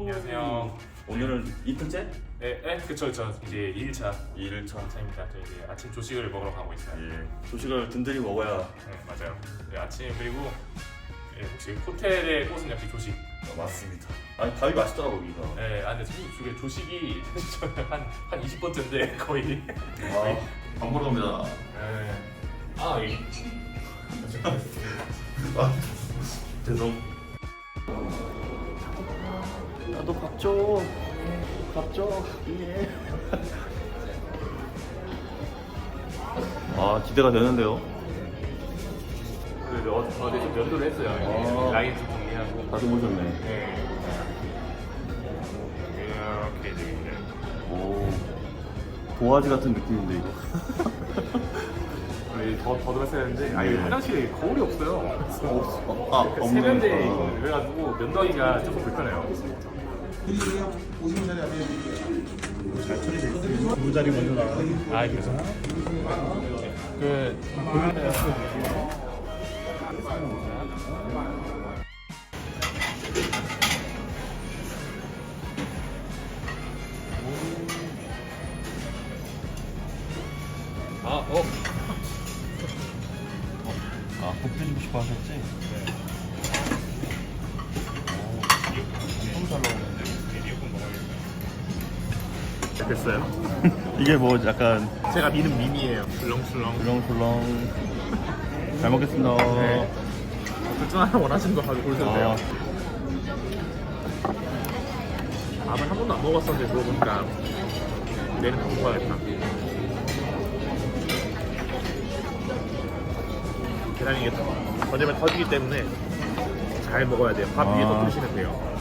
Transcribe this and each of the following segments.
안녕하세요. 오늘은 이틀째? 네, 네, 그쵸, 그쵸. 이제 2일차 2일차. 차입니다. 저희 이제 아침 조식을 먹으러 가고 있어요. 예. 조식을 든든히 먹어야 네, 맞아요. 네, 아침 그리고 예, 혹시 호텔의 꽃은 역시 조식. 어, 맞습니다. 아니 밥이 맛있더라고 여기가. 네, 아, 근데 사실 저게 조식이 한한 한 20번째인데 거의. 와, 밥 먹으러 갑니다. 네. 아, 이. 아, 죄송. 나도 밥 줘. 밥 줘. 예. 아 기대가 되는데요. 그 어, 어제 좀 면도를 했어요. 아. 라인 좀 정리하고. 다들 오셨네. 네. 이렇게 되어 있네요. 오 도화지 같은 느낌인데 이거. 더 더듬었어야 했는데 아 네. 이 화장실에 거울이 없어요. 어, 아 없네. 세면대 어. 그래가지고 면도하기가 조금 불편해요. 물자리 먼저 나가. 아 그래서 그 아, 어. 아 복해주고 싶어 하셨지? 너무 잘 나오는 됐어요. 이게 뭐 약간 제가 미는 밈이에요. 술렁술렁. 불렁불렁. 잘 먹겠습니다. 네. 둘중 하나 원하시는 거 가지고 고르셨네요. 아. 밥을 한 번도 안 먹어봤었는데 물어보니까 내일은 다 먹어야겠다. 계란이 이게 던지면 터지기 때문에 잘 먹어야 돼요. 밥 위에 아. 덮으시면 돼요.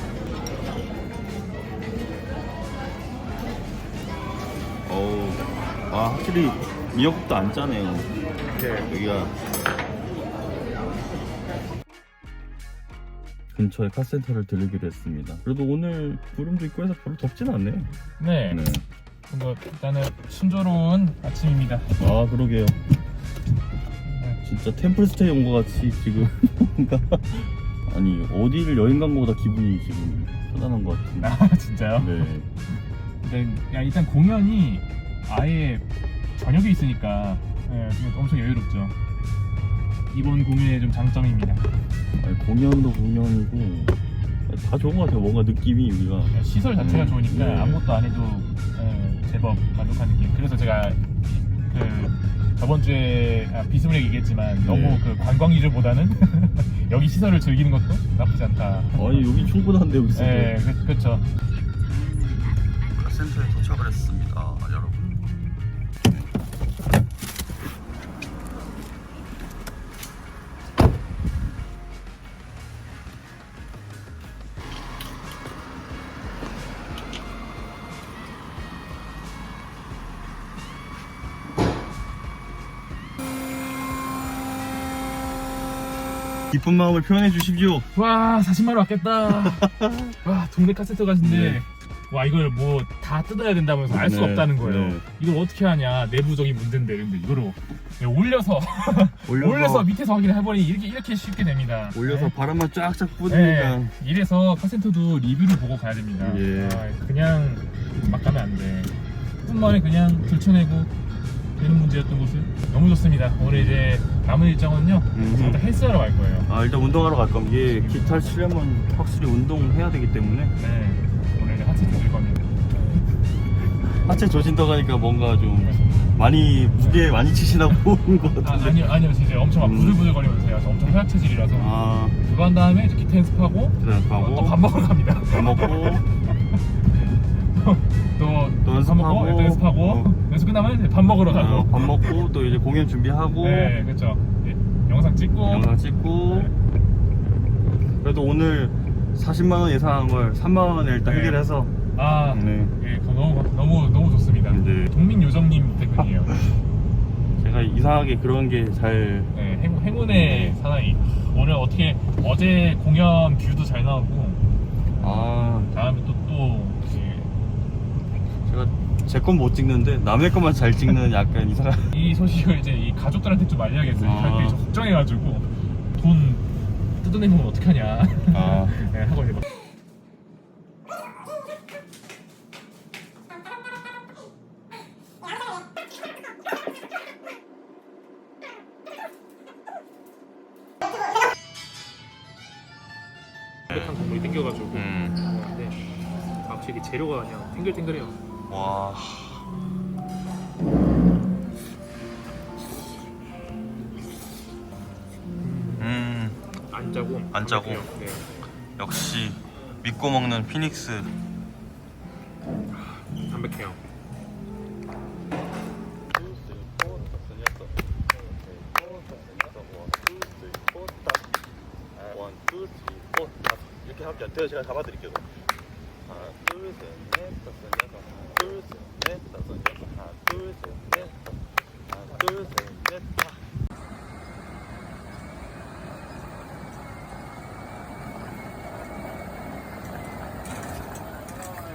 어우, 아 확실히 미역국도 안 짜네요. 네. 여기가 근처에 카센터를 들르기로 했습니다. 그래도 오늘 구름도 있고 해서 별로 덥진 않네요. 네. 네. 뭐 일단은 순조로운 아침입니다. 아 그러게요. 진짜 템플스테이 온 것 같이 지금 뭔가 아니 어디를 여행 간 것보다 기분이 지금 편안한 것 같은데. 아 진짜요? 네. 네, 야, 일단 공연이 아예 저녁에 있으니까 예, 엄청 여유롭죠. 이번 공연의 좀 장점입니다. 아니, 공연도 공연이고 다 좋은 것 같아요. 뭔가 느낌이 여기가. 시설 자체가 음, 좋으니까 네. 아무것도 안 해도 예, 제법 만족한 느낌. 그래서 제가 그 저번 주에 아, 비스무리하게 얘기했지만 너무 네. 그 관광 위주보다는 여기 시설을 즐기는 것도 나쁘지 않다. 아니 여기 충분한데 여기서. 예, 그, 그렇죠. 센터에 도착을 했습니다, 여러분. 기쁜 마음을 표현해 주십시오. 와 40만 원 아꼈다. 와 동네 카세터 가신데 네. 와 이걸 뭐 다 뜯어야 된다면서 알 수가 네, 없다는 거예요. 네. 이걸 어떻게 하냐 내부적인 문제인데 근데 이거를 그냥 올려서 올려서, 밑에서 확인을 해보니 이렇게 이렇게 쉽게 됩니다. 올려서 네. 바람만 쫙쫙 네. 뿌리니까 이래서 카센터도 리뷰를 보고 가야 됩니다. 예. 아, 그냥 막 가면 안 돼. 뿐만에 그냥 들춰내고 되는 문제였던 곳을 너무 좋습니다. 오늘 이제 남은 일정은요. 다 헬스하러 갈 거예요. 아 일단 운동하러 갈 겁니다 이게 기타 치려면 확실히 운동해야 되기 때문에 네. 하체 조질 겁니다. 하체 조진다고 하니까 뭔가 좀 많이 무게 많이 치시라고 오는 것 아, 같은데 아니요, 아니요, 진짜 엄청 막 음. 부들부들거리면서 해서 엄청 허약 체질이라서 아 그거 한 다음에 이제 기타 연습하고 가고 또 밥 먹으러 갑니다. 밥 먹고 또, 또밥 연습하고. 먹고 또 연습하고 어. 연습 끝나면 이제 밥 먹으러 어, 가고 밥 먹고 또 이제 공연 준비하고 네, 그렇죠. 네, 영상 찍고 영상 찍고 네. 그래도 오늘 40만 원 예상한 걸 3만 원에 일단 네. 해결해서 아, 네. 예, 그거 너무 너무 너무 좋습니다. 네. 동민 요정님 덕분이에요. 제가 이상하게 그런 게 잘 네, 행, 행운의 사나이. 오늘 어떻게 어제 공연 뷰도 잘 나오고 아, 다음에 또 또 제가 제 건 못 찍는데 남의 것만 잘 찍는 약간 이상한 이 소식을 이제 이 가족들한테 좀 알려야겠어요. 아. 좀 걱정해가지고 돈 뜯어내면 어떡하냐. 아. 네, 하고 이제 동물이 땡겨가지고. 음. 네. 아, 근데 확실히 재료가 그냥 탱글탱글해요. 와. 안 짜고 안 짜고. 네. 역시 믿고 먹는 피닉스. 담백해요. 원, 투, 쓰리, 포, 다섯. 이렇게 하면 제가 제가 잡아드릴게요. 하나, 둘, 셋, 넷, 다섯, 여섯. 둘, 셋, 넷, 다섯, 여섯. 하나, 둘, 셋, 넷, 다섯. 하나, 둘, 셋, 넷, 다.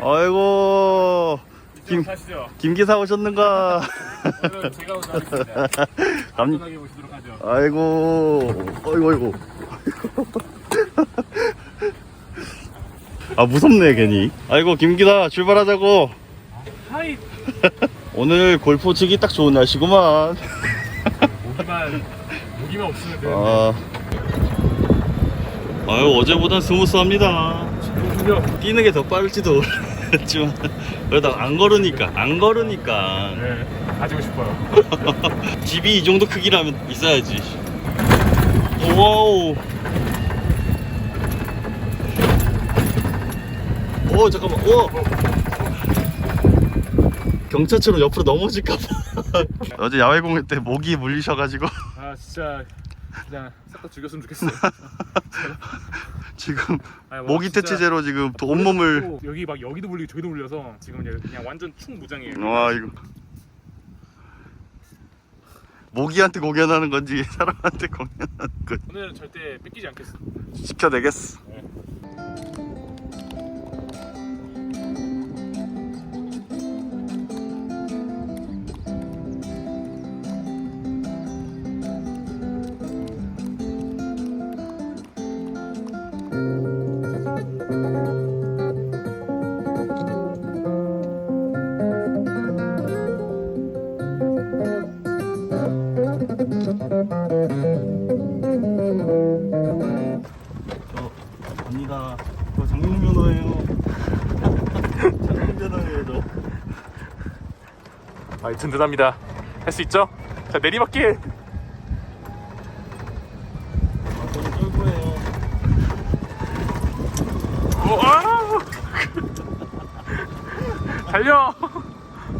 아이고 김-. 김 기사 오셨는가? 오늘은 제가 운전하겠습니다. 감, 모시도록 하죠. 아이고, 아이고, 아이고. 아, 무섭네, 괜히. 아이고, 김 기사, 출발하자고. 하이 오늘 골프 치기 딱 좋은 날씨구만. 무기만 무기만 없으면 되는데. 아. 아유, 어제보단 스무스합니다. 중력. 뛰는 게 더 빠를지도 모르겠지만. 그래도 안 걸으니까, 안 걸으니까. 네. 가지고 싶어요. 집이 이 정도 크기라면 있어야지. 와우. 오 잠깐만. 오. 경찰처럼 옆으로 넘어질까봐. 어제 야외 공연 때 모기 물리셔가지고 아 진짜 그냥 싹 다 죽였으면 좋겠어요. 지금 아니, 와, 모기 진짜 퇴치제로 지금 또 온몸을. 또 여기 막 여기도 물리고 저기도 물려서 지금 이제 그냥 완전 충무장이에요. 와 이거. 모기한테 공연하는 건지 사람한테 공연하는 건지 오늘은 절대 뺏기지 않겠어. 지켜내겠어. 저 갑니다. 저 장롱면허예요. 장롱면허예요 저. 아 든든합니다. 할 수 있죠? 자 내리막길. 아, 저는 아! 달려.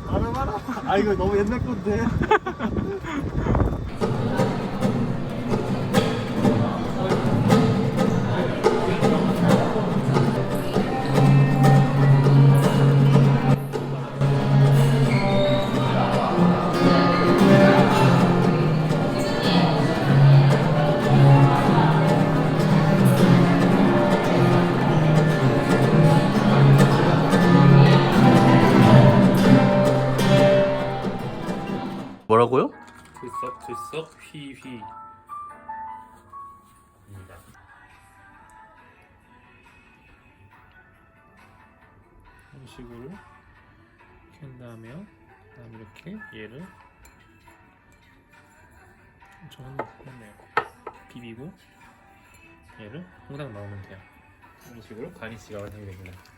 알아 알아. 아 이거 너무 옛날 건데. 뭐라고요? 들썩들썩 휘휘. 이런 식으로 켠 다음에요. 그다음 이렇게 얘를 저는 했네요. 비비고 얘를 홍당 넣으면 돼요. 이런 식으로 가니쉬가 완성이 됩니다.